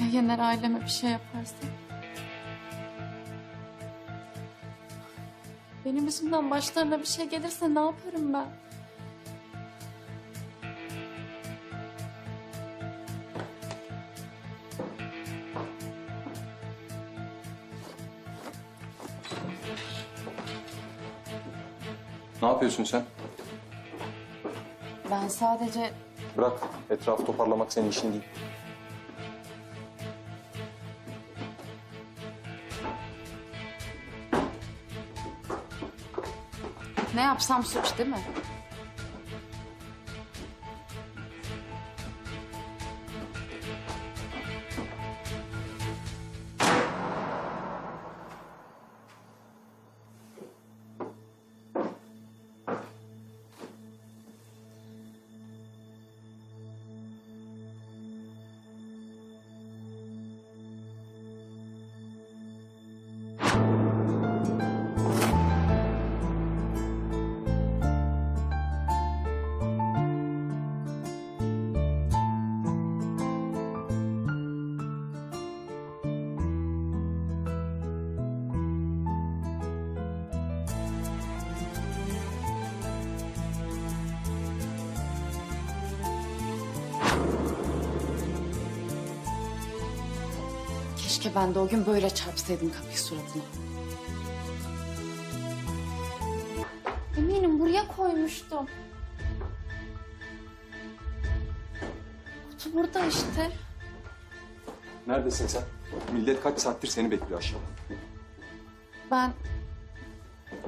Ya Yener aileme bir şey yaparsa? Benim yüzümden başlarına bir şey gelirse ne yaparım ben? Ne yapıyorsun sen? Ben sadece Bırak. Etrafı toparlamak senin işin değil. Ne yapsam suç değil mi? Keşke ben de o gün böyle çarpsaydım kapıyı suratına. Eminim buraya koymuştum. Kutu burada işte. Neredesin sen? Millet kaç saattir seni bekliyor aşağıda. Ben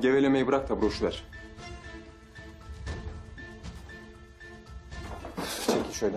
Gevelemeyi bırak da broşu ver. Çekil şöyle.